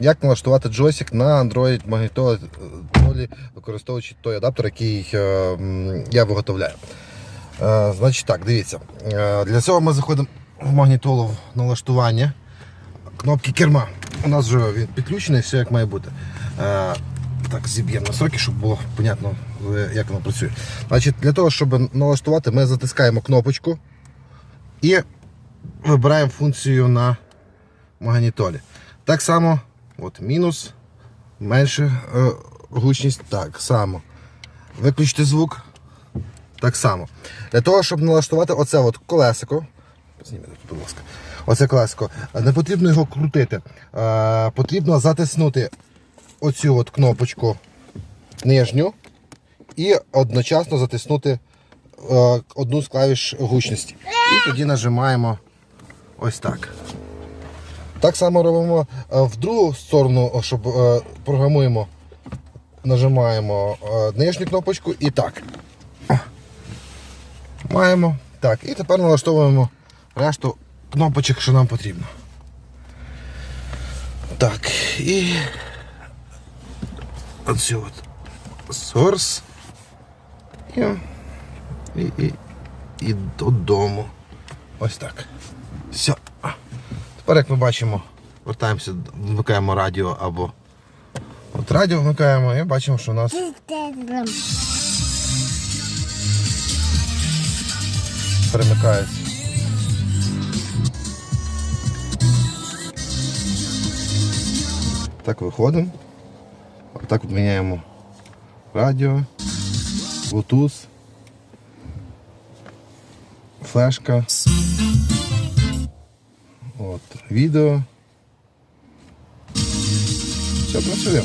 Як налаштувати джойстик на Android магнітолі, використовуючи той адаптер, який е, я виготовляю. Е, Значить так, дивіться. Е, Для цього ми заходимо в магнітолу в налаштування кнопки керма. У нас вже він підключений, все як має бути. Е, Так, зіб'ємо настройки, щоб було понятно, е, як воно працює. Значить, Для того, щоб налаштувати, ми затискаємо кнопочку і вибираємо функцію на магнітолі. Так само, от мінус, менше е, гучність, так само. Виключити звук. Так само. Для того, щоб налаштувати оце от колесико. Зніміть, будь ласка. Оце колесико. Не потрібно його крутити. Е, потрібно затиснути оцю от кнопочку нижню і одночасно затиснути е, одну з клавіш гучності. І тоді нажимаємо ось так. Так само робимо е, в другу сторону, щоб е, програмуємо, нажимаємо е, нижню кнопочку і так. Маємо. Так, і тепер налаштовуємо решту кнопочок, що нам потрібно. Так, і оцю от source. І, і, і, і додому. Ось так. Все. Тепер, як ми бачимо, вертаємося, вмикаємо радіо або от радіо вмикаємо і бачимо, що у нас перемикається. Так виходимо. Так от радіо, Bluetooth, флешка. От, відео. Все працює.